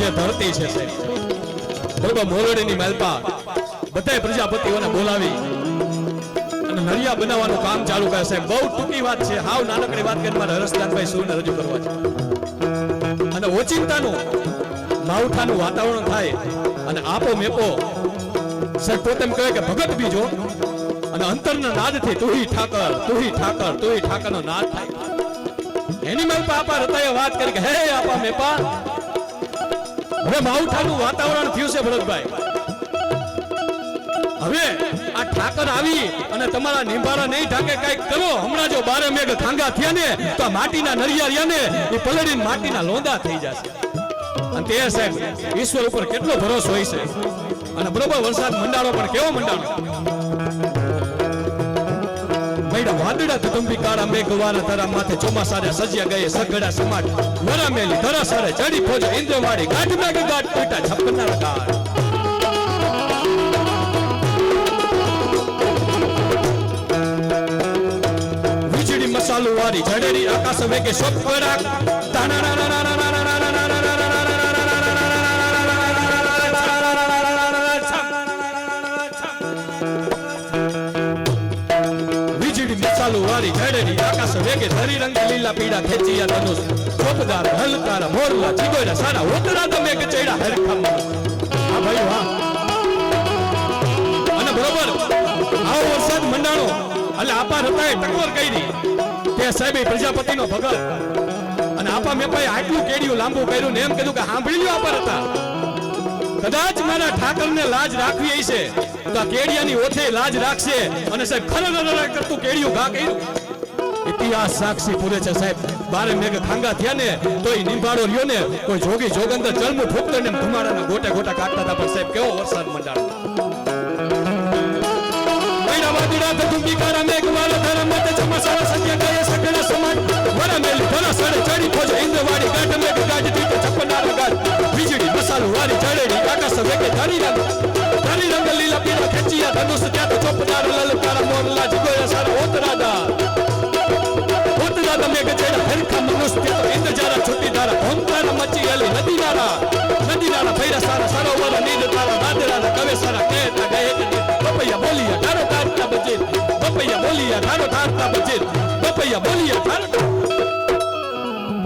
જે ધરતી છે મોરડીની માલપા. બધા પ્રજાપતિઓને બોલાવી અને નળિયા બનાવવાનું કામ ચાલુ કરે બહુ ટૂંકી વાત છે. હાવ નાનકડી વાત કરીને મારે હરસદાનભાઈ સુરને રજૂ કરવા છે. અને ઓચિંતાનું, માવઠાનું વાતાવરણ થાય અને આપો મેપો. સાહેબ, પોતે એમ કહે કે ભગત બીજો અને અંતરના નાદથી તુહી ઠાકર તુહી ઠાકર, તુહી ઠાકરનો નાદ થાય. એની માલપા આપા રતાએ વાત કરી કે, હે આપા મેપા હવે માવઠાનું વાતાવરણ થયું છે ભરતભાઈ. હવે આ ઠાકર આવી અને તમારા નિંભારા નહીં ઢાકે કંઈક કરો. હમણાં જો બારે મેઘ ખાંગા થયા ને, તો આ માટીના નરિયા રહ્યા ને, એ પલળીને માટીના લોંદા થઈ જશે. અને તે સાહેબ, ઈશ્વર ઉપર કેટલો ભરોસો હોય છે. અને બરોબર વરસાદ મંડાળો પણ કેવો મંડાણો? મૈડા વાંદડા તુંબી કાળા મેઘ વાના તારા માથે ચોમાસારે સજ્યા ગયે સગડા સમાટ વરા મેલી ધરા સરે ચડી ખોજો ઇન્દ્રવાડી ગાંઠ મેઘ ગાંઠ પીટા છપના ગાઢ. વીજળી મસાલો વાળી ઝડેરી આકાશ વેગે શોક પરાક વીજળી મસાલો વારી જડેરી આકાશ વેગે ધરી રંગ લીલા પીડા ખેંચિયા ધનુષ ચોપદાર હલકાર મોરલા ચીગોરા સારા ઓતરા તો મેઘ ચડ્યા હરખમ હા ભાઈ હા અને બરોબર, આવો વરસાદ મંડાણો, એટલે આપા રતાએ ટકોર કરી. તે સાહેબે, પ્રજાપતિનો ભગત. અને આપા મેપાએ આટલું કેડિયું લાંબુ કર્યું ને એમ કીધું કે સાંભળી લ્યો આપા રતા. કદાચ મારા ઠાકરને લાજ રાખવી હશે તો કેડિયાની ઓથે લાજ રાખશે અને સાહેબ ખરર કરતું કેડિયું ઘા કર્યું? ઇતિહાસ સાક્ષી પૂરે છે સાહેબ. બારે મેઘ ખાંગા થયા ને તો એ નિંભાડો રહ્યો ને, કોઈ જોગી જોગંદર ચલમું ઠોકતો ને ધુમાડાના ગોટા ગોટા કાઢતા હતા પણ સાહેબ કેવો વરસાદ મંડાણો. મેઘ વાળા ધરમ મત ચોમાસાના સત્ય આકાશ વેગે ધારી રંગ ધારી રંગ લીલા પીળા ખેંચિયા ધનુષ ત્યાં તો ચોપનાર લલકારા મોરલા જીગોયા સારા ઓતરાદા ઓતરાદા મેઘ ચડ્યા હરખા મનુષ્ય ત્યાં તો ઇન્દ્રજારા છૂટી ધારા ભોંકારા મચી ગયેલી નદી નારા નદી નારા ફૈરા સારા સરોવર નીંદ તારા દાદરાના કવે સારા કહેતા ગયે કે બપૈયા બોલિયા ધારો ધારતા બચે બપૈયા બોલિયા ધારો ધારતા બચે બપૈયા બોલિયા ધારો